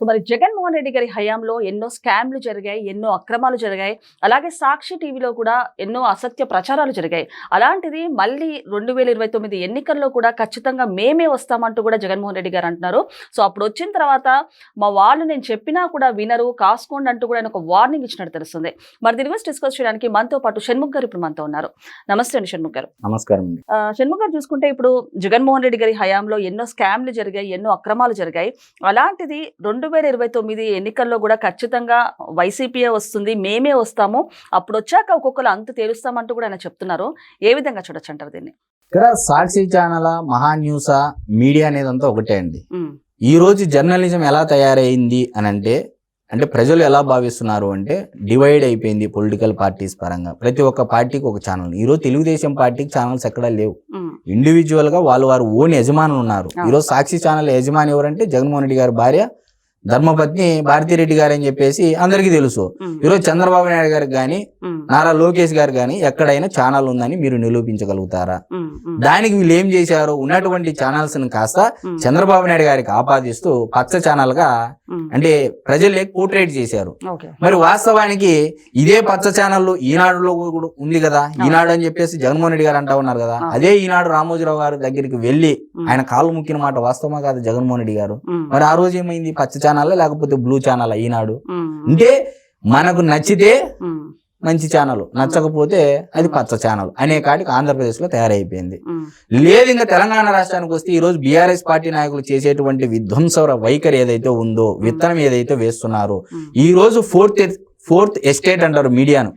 So మరి జగన్మోహన్ రెడ్డి గారి హయాంలో ఎన్నో స్కామ్లు జరిగాయి ఎన్నో అక్రమాలు జరిగాయి అలాగే సాక్షి టీవీలో కూడా ఎన్నో అసత్య ప్రచారాలు జరిగాయి. అలాంటిది మళ్ళీ రెండు వేల ఇరవై తొమ్మిది ఎన్నికల్లో కూడా ఖచ్చితంగా మేమే వస్తామంటూ కూడా జగన్మోహన్ రెడ్డి గారు అంటున్నారు. సో అప్పుడు వచ్చిన తర్వాత మా వాళ్ళు నేను చెప్పినా కూడా వినరు కాసుకోండి అంటూ కూడా ఆయన ఒక వార్నింగ్ ఇచ్చినట్టు తెలుస్తుంది. మరి దీని గురించి డిస్కస్ చేయడానికి మనతో పాటు షణ్ముఖ్ గారు ఇప్పుడు మనతో ఉన్నారు. నమస్తే అండి షణ్ముఖ్ గారు. నమస్కారం షణ్ముఖ్ గారు చూసుకుంటే ఇప్పుడు జగన్మోహన్ రెడ్డి గారి హయాంలో ఎన్నో స్కామ్లు జరిగాయి ఎన్నో అక్రమాలు జరిగాయి. అలాంటిది రెండు వేల ఇరవై తొమ్మిది ఎన్నికల్లో కూడా ఖచ్చితంగా వైసీపీఏ వస్తుంది మేమే వస్తాము. అప్పుడు వచ్చాక ఒక్కొక్కరు అంతు తేలుస్తామంటూ కూడా ఆయన చెప్తున్నారు. ఏ విధంగా చూడొచ్చు అంటారు దీన్ని? ఇక్కడ Sakshi channel Maha news media అనేది అంతా ఒకటే అండి. ఈ రోజు జర్నలిజం ఎలా తయారైంది అని అంటే అంటే ప్రజలు ఎలా భావిస్తున్నారు అంటే డివైడ్ అయిపోయింది పొలిటికల్ పార్టీస్ పరంగా. ప్రతి ఒక్క పార్టీకి ఒక ఛానల్. ఈ రోజు తెలుగుదేశం పార్టీకి ఛానల్స్ ఎక్కడా లేవు. ఉమ్, ఇండివిజువల్గా వాళ్ళు వారు ఓన్ యజమానులు ఉన్నారు. ఈ రోజు సాక్షి ఛానల్ యజమాని ఎవరంటే జగన్మోహన్ రెడ్డి గారి భార్య ధర్మపత్ని భారతిరెడ్డి గారు అని చెప్పేసి అందరికీ తెలుసు. ఈరోజు చంద్రబాబు నాయుడు గారికి కానీ నారా లోకేష్ గారు కానీ ఎక్కడైనా ఛానల్ ఉందని మీరు నిరూపించగలుగుతారా? దానికి వీళ్ళు ఏం చేశారు? ఉన్నటువంటి ఛానల్స్ని కాస్త చంద్రబాబు నాయుడు గారికి ఆపాదిస్తూ పచ్చ ఛానల్గా అంటే ప్రజలే పోర్ట్రేట్ చేశారు. మరి వాస్తవానికి ఇదే పచ్చ ఛానల్ ఈనాడులో కూడా ఉంది కదా. ఈనాడు అని చెప్పేసి జగన్మోహన్ రెడ్డి గారు అంటా ఉన్నారు కదా. అదే ఈనాడు రామోజీరావు గారి దగ్గరికి వెళ్ళి ఆయన కాళ్ళు ముక్కిన మాట వాస్తవమా కాదు జగన్మోహన్ రెడ్డి గారు? మరి ఆ రోజు ఏమైంది? పచ్చ ఛానల్ లేకపోతే బ్లూ ఛానల్ ఈనాడు అంటే మనకు నచ్చితే మంచి ఛానల్ నచ్చకపోతే అది పచ్చ ఛానల్ అనే కాటికి ఆంధ్రప్రదేశ్లో తయారైపోయింది లేదు ఇంకా తెలంగాణ రాష్ట్రానికి వస్తే ఈ రోజు బీఆర్ఎస్ పార్టీ నాయకులు చేసేటువంటి విధ్వంసర వైఖరి ఏదైతే ఉందో విత్తనం ఏదైతే వేస్తున్నారో ఈ రోజు ఫోర్త్ ఫోర్త్ ఎస్టేట్ అంటారు మీడియాను.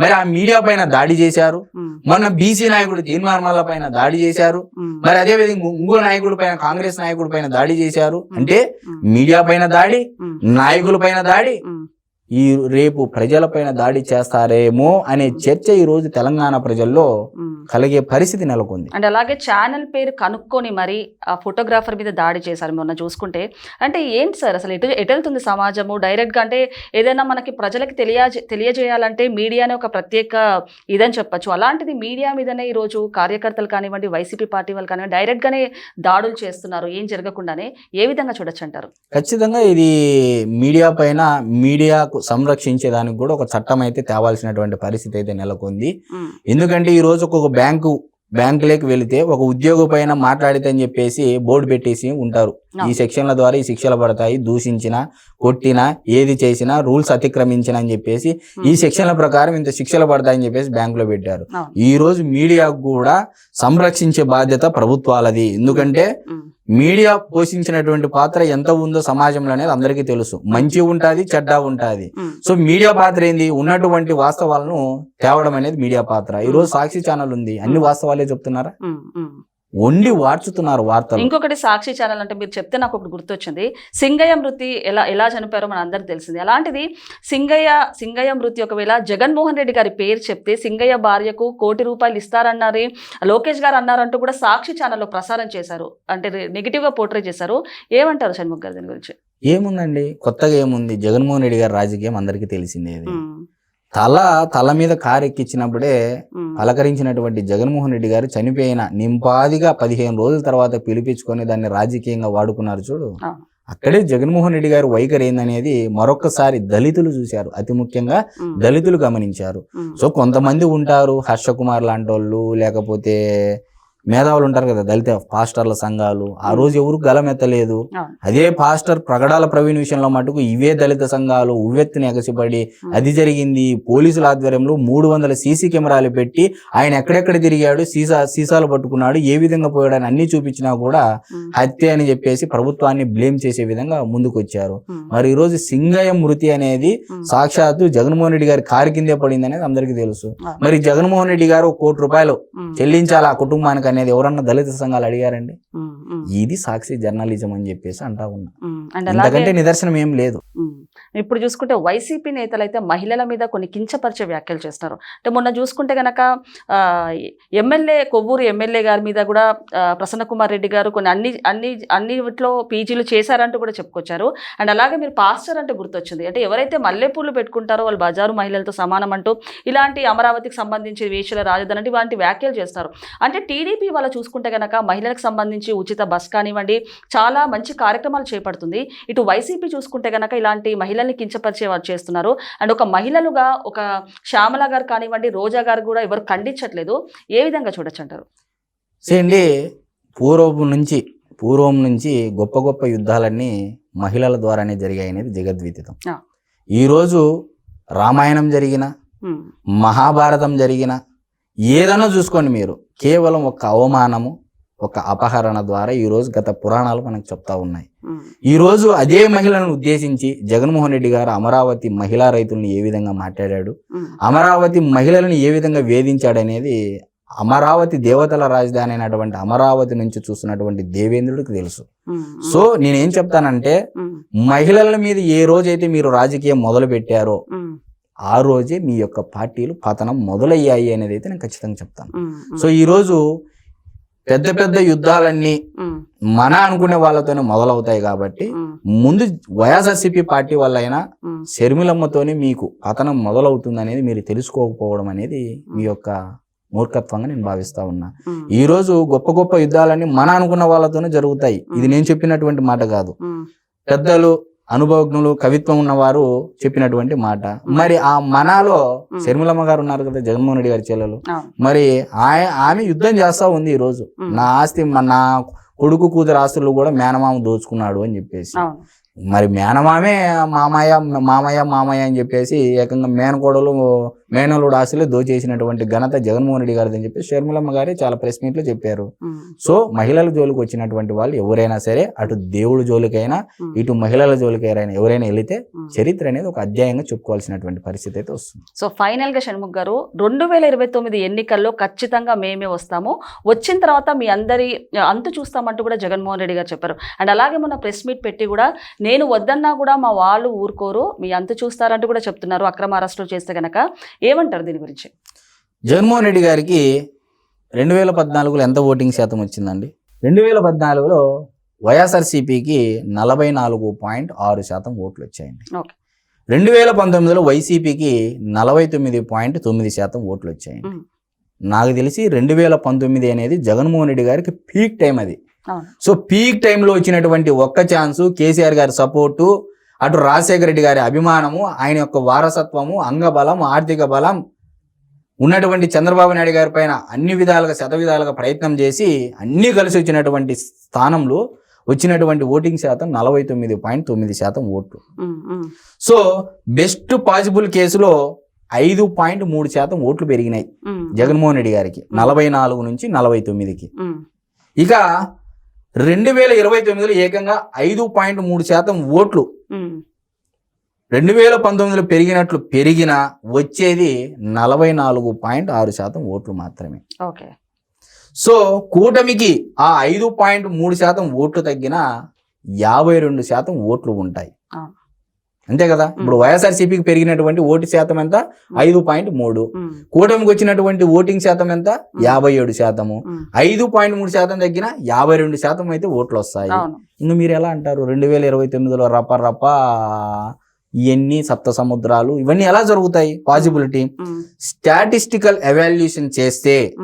మరి ఆ మీడియా పైన దాడి చేశారు. మొన్న బీసీ నాయకుడు తీర్మానాల పైన దాడి చేశారు. మరి అదే విధంగా ఇంకో నాయకుడి పైన కాంగ్రెస్ నాయకుడి పైన దాడి చేశారు. అంటే మీడియా పైన దాడి నాయకుల పైన దాడి ఈ రేపు ప్రజలపైన దాడి చేస్తారేమో అనే చర్చ ఈ రోజు తెలంగాణ ప్రజల్లో. కలిగే పరిస్థితి నెలకొంది. అండ్ అలాగే ఛానల్ పేరు కనుక్కొని మరి ఆ ఫోటోగ్రాఫర్ మీద దాడి చేశారు మొన్న చూసుకుంటే. అంటే ఏంటి సార్ అసలు ఎటు ఎటు వెళ్తుంది సమాజము? డైరెక్ట్గా అంటే ఏదైనా మనకి ప్రజలకి తెలియ తెలియజేయాలంటే మీడియానే ఒక ప్రత్యేక ఇదని చెప్పొచ్చు. అలాంటిది మీడియా మీదనే ఈరోజు కార్యకర్తలు కానివ్వండి వైసీపీ పార్టీ వాళ్ళు కానివ్వండి డైరెక్ట్గానే దాడులు చేస్తున్నారు. ఏం జరగకుండానే ఏ విధంగా చూడొచ్చు అంటారు? ఖచ్చితంగా ఇది మీడియా పైన మీడియాకు సంరక్షించేదానికి కూడా ఒక చట్టం అయితే తేవాల్సినటువంటి పరిస్థితి అయితే నెలకొంది. ఎందుకంటే ఈ రోజు ఒక బ్యాంకు బ్యాంకులోకి వెళితే ఒక ఉద్యోగి పైన మాట్లాడితే అని చెప్పేసి బోర్డు పెట్టేసి ఉంటారు. ఈ సెక్షన్ల ద్వారా ఈ శిక్షలు పడతాయి దూషించిన కొట్టినా ఏది చేసినా రూల్స్ అతిక్రమించిన అని చెప్పేసి ఈ సెక్షన్ల ప్రకారం ఇంత శిక్షలు పడతాయని చెప్పేసి బ్యాంకులో పెట్టారు. ఈ రోజు మీడియాకు కూడా సంరక్షించే బాధ్యత ప్రభుత్వాలది. ఎందుకంటే ఉమ్, మీడియా పోషించినటువంటి పాత్ర ఎంత ఉందో సమాజంలో అనేది అందరికీ తెలుసు. మంచి ఉంటది చెడ్డ ఉంటది. ఉమ్, సో మీడియా పాత్ర ఏంది? ఉన్నటువంటి వాస్తవాలను తేవడం అనేది మీడియా పాత్ర. ఈ రోజు సాక్షి ఛానల్ ఉంది. అన్ని వాస్తవాలే చెప్తున్నారా. వండి వార్చుతున్నారు వార్తలు. ఇంకొకటి సాక్షి ఛానల్ అంటే మీరు చెప్తే నాకు ఒకటి గుర్తొచ్చింది. సింగయ్య మృతి ఎలా ఎలా చనిపోయారో మన అందరికి తెలిసింది. అలాంటిది సింగయ్య సింగయ్య మృతి ఒకవేళ జగన్మోహన్ రెడ్డి గారి పేరు చెప్తే సింగయ్య భార్యకు కోటి రూపాయలు ఇస్తారన్నారు లోకేష్ గారు అన్నారంటూ కూడా సాక్షి ఛానల్లో ప్రసారం చేశారు. అంటే నెగిటివ్గా పోర్ట్రే చేశారు. ఏమంటారు షణ్ముఖ్ గారు దీని గురించి? ఏముందండి? కొత్తగా ఏముంది? జగన్మోహన్ రెడ్డి గారి రాజకీయం అందరికీ తెలిసిందేది. తల తల మీద కారు ఎక్కించినప్పుడే ఉమ్, పలకరించినటువంటి జగన్మోహన్ రెడ్డి గారు చనిపోయిన నింపాదిగా పదిహేను రోజుల తర్వాత పిలిపించుకొని దాన్ని రాజకీయంగా వాడుకున్నారు చూడు. అక్కడే జగన్మోహన్ రెడ్డి గారు వైఖరి ఏందనేది మరొకసారి దళితులు చూశారు. అతి ముఖ్యంగా దళితులు గమనించారు. సో కొంతమంది ఉంటారు హర్ష కుమార్ లాంటి వాళ్ళు లేకపోతే మేధావులు ఉంటారు కదా దళిత పాస్టర్ల సంఘాలు. ఆ రోజు ఎవరు గలమెత్తలేదు. అదే పాస్టర్ ప్రగడాల ప్రవీణ్ విషయంలో మటుకు ఇవే దళిత సంఘాలు ఉవ్వెత్తుని ఎగసిపడి అది జరిగింది. పోలీసుల ఆధ్వర్యంలో మూడు వందల సీసీ కెమెరాలు పెట్టి ఆయన ఎక్కడెక్కడ తిరిగాడు సీసా సీసాలు పట్టుకున్నాడు ఏ విధంగా పోయాడని అన్ని చూపించినా కూడా హత్య అని చెప్పేసి ప్రభుత్వాన్ని బ్లేమ్ చేసే విధంగా ముందుకు వచ్చారు మరి ఈ రోజు సింగయ్య మృతి అనేది సాక్షాత్తు జగన్మోహన్ రెడ్డి గారి కారు కిందే పడింది అనేది అందరికీ తెలుసు. మరి జగన్మోహన్ రెడ్డి గారు కోటి రూపాయలు చెల్లించాలి ఆ కుటుంబానికి అనేది ఎవరన్నా దళిత సంఘాలు అడిగారండి ఇది సాక్షి జర్నలిజం అని చెప్పేసి అంటా ఉన్నా. ఇంతకంటే నిదర్శనం ఏం లేదు. ఇప్పుడు చూసుకుంటే వైసీపీ నేతలు అయితే మహిళల మీద కొన్ని కించపరిచే వ్యాఖ్యలు చేస్తున్నారు. అంటే మొన్న చూసుకుంటే గనక ఎమ్మెల్యే కొవ్వూరు ఎమ్మెల్యే గారి మీద కూడా ప్రసన్న కుమార్ రెడ్డి గారు కొన్ని అన్ని అన్ని అన్నిట్లో పీజీలు చేశారంటూ కూడా చెప్పుకొచ్చారు. అండ్ అలాగే మీరు పాస్టర్ అంటే గుర్తొచ్చింది. అంటే ఎవరైతే మల్లెపూలు పెట్టుకుంటారో వాళ్ళు బజారు మహిళలతో సమానం అంటూ ఇలాంటి అమరావతికి సంబంధించి వేషల రాజధాని అంటే ఇలాంటి వ్యాఖ్యలు చేస్తున్నారు అంటే టీడీపీ వాళ్ళు చూసుకుంటే గనక మహిళలకు సంబంధించి ఉచిత బస్ కానివ్వండి చాలా మంచి కార్యక్రమాలు చేపడుతుంది. ఇటు వైసీపీ చూసుకుంటే గనక ఇలాంటి మహిళల్ని కించపరిచే వారు చేస్తున్నారు. అండ్ ఒక మహిళలుగా ఒక శ్యామల గారు కానివ్వండి రోజా గారు కూడా ఎవరు ఖండించట్లేదు. ఏ విధంగా చూడొచ్చు అంటారు? చేయండి పూర్వం నుంచి పూర్వం నుంచి గొప్ప గొప్ప యుద్ధాలన్నీ మహిళల ద్వారానే జరిగాయి అనేది జగద్విదితం. ఈరోజు రామాయణం జరిగిన మహాభారతం జరిగిన ఏదైనా చూసుకోండి మీరు. కేవలం ఒక అవమానము ఒక అపహరణ ద్వారా ఈరోజు గత పురాణాలు మనకు చెప్తా ఉన్నాయి. ఈరోజు అదే మహిళలను ఉద్దేశించి జగన్మోహన్ రెడ్డి గారు అమరావతి మహిళా రైతులను ఏ విధంగా మాట్లాడాడు అమరావతి మహిళలను ఏ విధంగా వేధించాడనేది అమరావతి దేవతల రాజధాని అయినటువంటి అమరావతి నుంచి చూస్తున్నటువంటి దేవేంద్రుడికి తెలుసు. సో నేనేం చెప్తానంటే మహిళల మీద ఏ రోజైతే మీరు రాజకీయం మొదలు పెట్టారో ఆ రోజే మీ యొక్క పార్టీలు పతనం మొదలయ్యాయి అనేది అయితే నేను ఖచ్చితంగా చెప్తాను. సో ఈరోజు పెద్ద పెద్ద యుద్ధాలన్నీ మన అనుకునే వాళ్ళతోనే మొదలవుతాయి కాబట్టి ముందు వైఎస్ఆర్సీపీ పార్టీ వల్ల అయినా ఉమ్, షర్మిలమ్మతోనే మీకు పతనం మొదలవుతుంది అనేది మీరు తెలుసుకోకపోవడం అనేది మీ యొక్క మూర్ఖత్వంగా నేను భావిస్తా ఉన్నా. ఈ రోజు గొప్ప గొప్ప యుద్ధాలన్నీ మన అనుకున్న వాళ్ళతోనే జరుగుతాయి. ఇది నేను చెప్పినటువంటి మాట కాదు. పెద్దలు అనుభవజ్ఞులు కవిత్వం ఉన్నవారు చెప్పినటువంటి మాట మరి ఆ మనాలో మ్. షర్మిలమ్మ గారు ఉన్నారు కదా జగన్మోహన్ రెడ్డి గారి చెల్లెలు. మరి ఆమె యుద్ధం చేస్తా ఉంది ఈ రోజు. నా ఆస్తి నా కొడుకు కూతురు ఆస్తులు కూడా మేనమామ దోచుకున్నాడు అని చెప్పేసి మరి మేనమామే మామయ్య మామయ్య మామయ్య అని చెప్పేసి ఏకంగా మేనకోడలు మేనలుడు ఆశలు దోచేసినటువంటి ఘనత జగన్మోహన్ రెడ్డి గారిది అని చెప్పి షర్మిలమ్మ గారే చాలా ప్రెస్ మీట్లో చెప్పారు సో మహిళల జోలికి వచ్చినటువంటి వాళ్ళు ఎవరైనా సరే అటు దేవుడి జోలికైనా ఇటు మహిళల జోలికైనా ఎవరైనా వెళితే. చరిత్ర అనేది ఒక అధ్యాయంగా చెప్పుకోవాల్సినటువంటి పరిస్థితి అయితే వస్తుంది. సో ఫైనల్గా షణ్ముఖ్ గారు రెండు వేల ఇరవై తొమ్మిది ఎన్నికల్లో ఖచ్చితంగా మేమే వస్తాము. వచ్చిన తర్వాత మీ అందరి అంతు చూస్తామంటూ కూడా జగన్మోహన్ రెడ్డి గారు చెప్పారు. అండ్ అలాగే మొన్న ప్రెస్ మీట్ పెట్టి కూడా నేను వద్దన్నా కూడా మా వాళ్ళు ఊరుకోరు మీ అంతు చూస్తారంటూ కూడా చెప్తున్నారు అక్రమ అరెస్టులు చేస్తే గనక. ఏమంటారు దీని గురించి? జగన్మోహన్ రెడ్డి గారికి రెండు వేల పద్నాలుగులో ఎంత ఓటింగ్ శాతం వచ్చిందండి? రెండు వేల పద్నాలుగులో వైఎస్ఆర్సీపీకి నలభై నాలుగు పాయింట్ ఆరు శాతం ఓట్లు వచ్చాయండి. రెండు వేల పంతొమ్మిదిలో వైసీపీకి నలభై తొమ్మిది పాయింట్ తొమ్మిది శాతం ఓట్లు వచ్చాయండి. నాకు తెలిసి రెండు వేల పంతొమ్మిది అనేది జగన్మోహన్ రెడ్డి గారికి పీక్ టైం అది. సో పీక్ టైంలో వచ్చినటువంటి ఒక్క ఛాన్సు కేసీఆర్ గారి సపోర్టు అటు రాజశేఖర రెడ్డి గారి అభిమానము ఆయన యొక్క వారసత్వము అంగబలం ఆర్థిక బలం ఉన్నటువంటి చంద్రబాబు నాయుడు గారి పైన అన్ని విధాలుగా శత విధాలుగా ప్రయత్నం చేసి అన్నీ కలిసి వచ్చినటువంటి స్థానంలో వచ్చినటువంటి ఓటింగ్ శాతం నలభై తొమ్మిది పాయింట్ తొమ్మిది శాతం ఓట్లు. సో బెస్ట్ పాసిబుల్ కేసులో ఐదు పాయింట్ మూడు శాతం ఓట్లు పెరిగినాయి జగన్మోహన్ రెడ్డి గారికి నలభై నాలుగు నుంచి నలభై తొమ్మిదికి. ఇక రెండు వేల ఇరవై తొమ్మిదిలో ఏకంగా ఐదు పాయింట్ మూడు శాతం ఓట్లు. రెండు వేల పంతొమ్మిదిలో పెరిగినట్లు పెరిగిన వచ్చేది నలభై నాలుగు పాయింట్ ఆరు శాతం ఓట్లు మాత్రమే. ఓకే. సో కూటమికి ఆ ఐదు పాయింట్ మూడు శాతం ఓట్లు తగ్గిన యాభై రెండు శాతం ఓట్లు ఉంటాయి. అంతే కదా? ఇప్పుడు వైఎస్ఆర్సీపీకి పెరిగినటువంటి ఓటు శాతం ఎంత? ఐదు పాయింట్ మూడు. కూటమికి వచ్చినటువంటి ఓటింగ్ శాతం ఎంత? యాభై ఏడు శాతము. ఐదు పాయింట్ మూడు శాతం తగ్గిన యాభై రెండు శాతం అయితే ఓట్లు వస్తాయి. ఇంకా మీరు ఎలా అంటారు? రెండు వేల ఇరవై తొమ్మిదిలో రప రప ఇవన్నీ సప్త సముద్రాలు ఇవన్నీ ఎలా జరుగుతాయి? పాసిబిలిటీ స్టాటిస్టికల్ ఎవాల్యుయేషన్ చేస్తే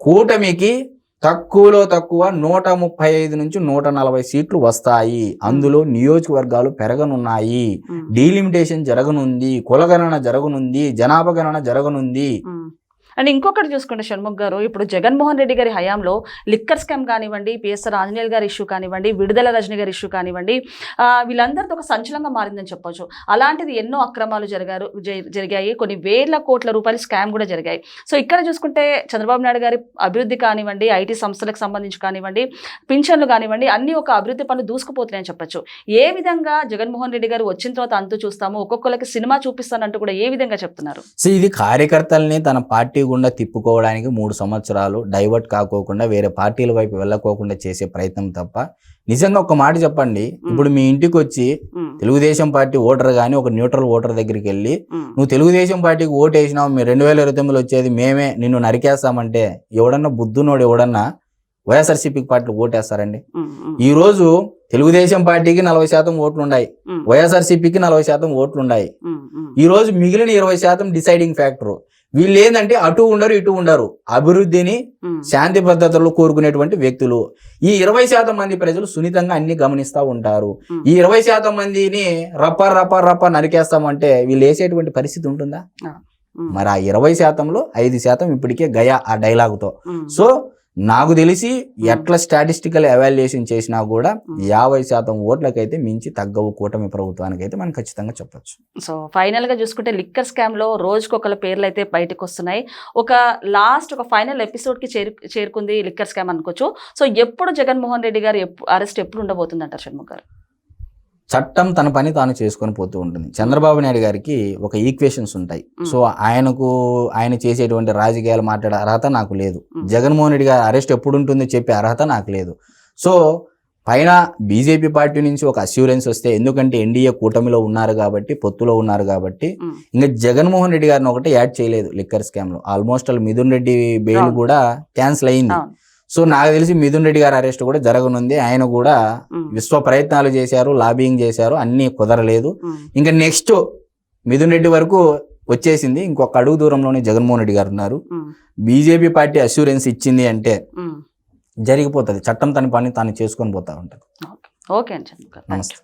కూటమికి తక్కువలో తక్కువ నూట ముప్పై ఐదు నుంచి నూట నలభై సీట్లు వస్తాయి. అందులో నియోజకవర్గాలు పెరగనున్నాయి. డీలిమిటేషన్ జరగనుంది. కులగణన జరగనుంది. జనాభా గణన జరగనుంది. అండ్ ఇంకొకటి చూసుకుంటే షణ్ముఖ్ గారు ఇప్పుడు జగన్మోహన్ రెడ్డి గారి హయాంలో లిక్కర్ స్కామ్ కానివ్వండి పిఎస్ఆర్ ఆంజనేయులు గారి ఇష్యూ కానివ్వండి విడుదల రజనీ గారి ఇష్యూ కానివ్వండి వీళ్ళందరితో ఒక సంచలనంగా మారిందని చెప్పొచ్చు. అలాంటిది ఎన్నో అక్రమాలు జరిగారు జరిగాయి. కొన్ని వేల కోట్ల రూపాయల స్కామ్ కూడా జరిగాయి. సో ఇక్కడ చూసుకుంటే చంద్రబాబు నాయుడు గారి అభివృద్ధి కానివ్వండి ఐటీ సంస్థలకు సంబంధించి కానివ్వండి పింఛన్లు కానివ్వండి అన్ని ఒక అభివృద్ధి పనులు దూసుకుపోతున్నాయని చెప్పొచ్చు. ఏ విధంగా జగన్మోహన్ రెడ్డి గారు వచ్చిన తర్వాత అంతు చూస్తాము? ఒక్కొక్కరికి సినిమా చూపిస్తానంటూ కూడా ఏ విధంగా చెప్తున్నారు? ఇది కార్యకర్తల్ని తన పార్టీ గుండా తిప్పుకోవడానికి మూడు సంవత్సరాలు డైవర్ట్ కాకోకుండా వేరే పార్టీల వైపు వెళ్ళకోకుండా చేసే ప్రయత్నం తప్ప నిజంగా ఒక మాట చెప్పండి. ఇప్పుడు మీ ఇంటికి వచ్చి తెలుగుదేశం పార్టీ ఓటర్ కానీ ఒక న్యూట్రల్ ఓటర్ దగ్గరికి వెళ్ళి నువ్వు తెలుగుదేశం పార్టీకి ఓటు వేసినావు మీరు రెండు వేల ఇరవై తొమ్మిదిలో వచ్చేది మేమే నిన్ను నరికేస్తామంటే ఎవడన్నా బుద్ధునోడు ఎవడన్నా వైఎస్ఆర్సీపీ పార్టీకి ఓటేస్తారండి? ఈ రోజు తెలుగుదేశం పార్టీకి నలభై శాతం ఓట్లు ఉన్నాయి ఉమ్, వైఎస్ఆర్సీపీకి నలభై శాతం ఓట్లు ఉన్నాయి. ఉమ్, ఉమ్, ఈ రోజు మిగిలిన ఇరవై శాతం డిసైడింగ్ ఫ్యాక్టర్. వీళ్ళు ఏంటంటే అటు ఉండరు ఇటు ఉండరు. అభివృద్ధిని శాంతి భద్రతలు కోరుకునేటువంటి వ్యక్తులు. ఈ ఇరవై శాతం మంది ప్రజలు సున్నితంగా అన్ని గమనిస్తూ ఉంటారు. ఈ ఇరవై శాతం మందిని రప్ప రప్ప రప్ప నరికేస్తామంటే వీళ్ళు వేసేటువంటి పరిస్థితి ఉంటుందా? మరి ఆ ఇరవై శాతంలో ఐదు శాతం ఇప్పటికే గయా ఆ డైలాగుతో. సో నాకు తెలిసి ఎట్లా స్టాటిస్టికల్ ఎవాల్యుయేషన్ చేసినా కూడా. యాభై శాతం ఓట్లకైతే మించి తగ్గవు కూటమి ప్రభుత్వానికి అయితే మనం ఖచ్చితంగా చెప్పొచ్చు. సో ఫైనల్గా చూసుకుంటే లిక్కర్ స్కామ్లో రోజుకి ఒకళ్ళ పేర్లు అయితే బయటకు వస్తున్నాయి ఒక లాస్ట్ ఒక ఫైనల్ ఎపిసోడ్కి చేరు చేరుకుంది లిక్కర్ స్కామ్ అనుకోవచ్చు. సో ఎప్పుడు జగన్మోహన్ రెడ్డి గారు అరెస్ట్ ఎప్పుడు ఉండబోతుంది అంటారు షణ్ముఖ్ గారు? చట్టం తన పని తాను చేసుకొని పోతూ ఉంటుంది. చంద్రబాబు నాయుడు గారికి ఒక ఈక్వేషన్స్ ఉంటాయి. సో ఆయనకు ఆయన చేసేటువంటి రాజకీయాలు మాట్లాడే అర్హత నాకు లేదు. జగన్మోహన్ రెడ్డి గారి అరెస్ట్ ఎప్పుడు ఉంటుందో చెప్పే అర్హత నాకు లేదు. సో పైన బీజేపీ పార్టీ నుంచి ఒక అస్యూరెన్స్ వస్తే ఎందుకంటే ఎన్డీఏ కూటమిలో ఉన్నారు కాబట్టి పొత్తులో ఉన్నారు కాబట్టి ఇంకా జగన్మోహన్ రెడ్డి గారిని ఒకటి యాడ్ చేయలేదు లిక్కర్ స్కామ్లో almost all Mithun Reddy bail. కూడా క్యాన్సిల్ అయింది. సో నాకు తెలిసి మిథున్ రెడ్డి గారి అరెస్ట్ కూడా జరగనుంది. ఆయన కూడా విశ్వ ప్రయత్నాలు చేశారు లాబింగ్ చేశారు అన్నీ కుదరలేదు. ఇంకా నెక్స్ట్ మిథున్ రెడ్డి వరకు వచ్చేసింది. ఇంకొక అడుగు దూరంలోనే జగన్మోహన్ రెడ్డి గారు ఉన్నారు. బీజేపీ పార్టీ అష్యూరెన్స్ ఇచ్చింది అంటే. జరిగిపోతుంది. చట్టం తన పని తాను చేసుకొని పోతా ఉంటుంది. ఓకే. అండి నమస్తే.